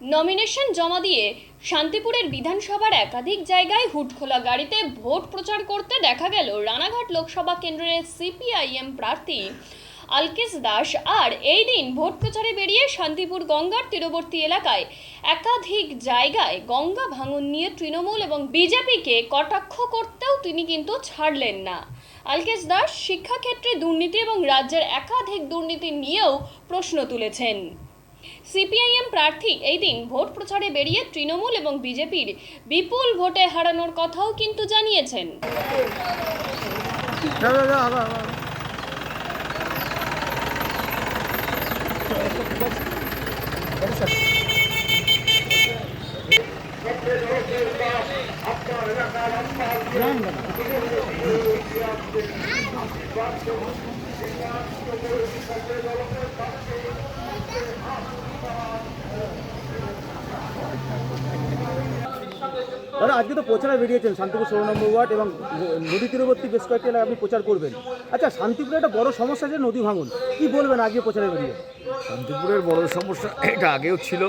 Nomination জমা দিয়ে শান্তিপুরের বিধানসভার একাধিক জায়গায় হুটখোলা গাড়িতে ভোট প্রচার করতে দেখা গেল রানাঘাট লোকসভা কেন্দ্রের সিপিআইএম প্রার্থী আলকেশ দাস। আর এই দিন ভোট প্রচারে বেরিয়ে শান্তিপুর গঙ্গার তীরবর্তী এলাকায় একাধিক জায়গায় গঙ্গা ভাঙন নিয়ে তৃণমূল এবং বিজেপিকে কটাক্ষ করতেও তিনি কিন্তু ছাড়লেন না। আলকেশ দাস শিক্ষাক্ষেত্রে দুর্নীতি এবং রাজ্যের একাধিক দুর্নীতি নিয়েও প্রশ্ন তুলেছেন। সিপিআইএম প্রার্থী এই দিন ভোট প্রচারে বেরিয়ে তৃণমূল এবং বিজেপির বিপুল ভোটে হারানোর কথাও কিন্তু জানিয়েছেন। আগা দাদা, আজকে তো প্রচারে বেরিয়েছেন শান্তিপুর ষোলো নম্বর ওয়ার্ড এবং নদী তীরবর্তী বেশ কয়েকটি এলাকায় আপনি প্রচার করবেন। আচ্ছা শান্তিপুরে একটা বড় সমস্যা যে নদী ভাঙন। কি বলবেন আজকে প্রচারে বেরিয়ে শান্তিপুরের বড় সমস্যা, এটা আগেও ছিল।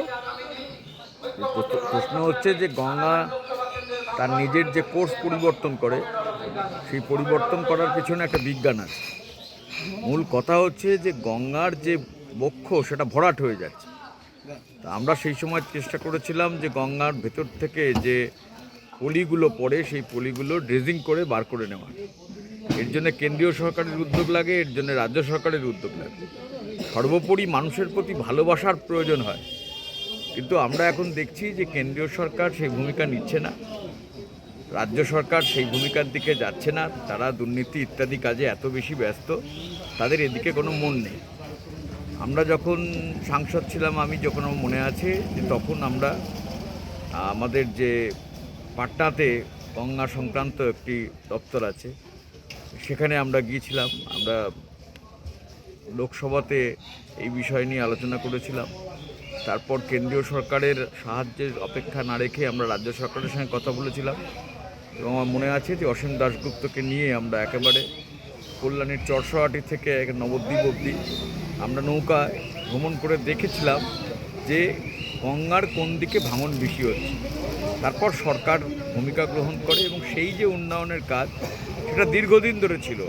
প্রশ্ন- প্রশ্ন হচ্ছে যে গঙ্গা তার নিজের যে কোর্স পরিবর্তন করে, সেই পরিবর্তন করার পিছনে একটা বিজ্ঞান আছে। মূল কথা হচ্ছে যে গঙ্গার যে বক্ষ, সেটা ভরাট হয়ে যাচ্ছে। তা আমরা সেই সময় চেষ্টা করেছিলাম যে গঙ্গার ভেতর থেকে যে পলিগুলো পড়ে, সেই পলিগুলো ড্রেজিং করে বার করে নেওয়া। এর জন্য কেন্দ্রীয় সরকারের উদ্যোগ লাগে, এর জন্য রাজ্য সরকারের উদ্যোগ লাগে। সর্বোপরি মানুষের প্রতি ভালোবাসার প্রয়োজন হয়। কিন্তু আমরা এখন দেখছি যে কেন্দ্রীয় সরকার সেই ভূমিকা নিচ্ছে না। রাজ্য সরকার সেই ভূমিকার দিকে যাচ্ছে না, তারা দুর্নীতি ইত্যাদি কাজে এত বেশি ব্যস্ত, তাদের এদিকে কোনো মন নেই। আমরা যখন সাংসদ ছিলাম, আমি যখন আমার মনে আছে যে তখন আমরা, আমাদের যে পাটনাতে গঙ্গা সংক্রান্ত একটি দপ্তর আছে, সেখানে আমরা গিয়েছিলাম, আমরা লোকসভাতে এই বিষয় নিয়ে আলোচনা করেছিলাম। তারপর কেন্দ্রীয় সরকারের সাহায্যের অপেক্ষা না রেখে আমরা রাজ্য সরকারের সঙ্গে কথা বলেছিলাম। এবং আমার মনে আছে যে অসীম দাশগুপ্তকে নিয়ে আমরা একেবারে কল্যাণীর চরসোয়াটি থেকে নবদ্বীপ অব্দি আমরা নৌকায় ভ্রমণ করে দেখেছিলাম যে গঙ্গার কোন দিকে ভাঙন বেশি হচ্ছে। তারপর সরকার ভূমিকা গ্রহণ করে এবং সেই যে উন্নয়নের কাজ, সেটা দীর্ঘদিন ধরে ছিল।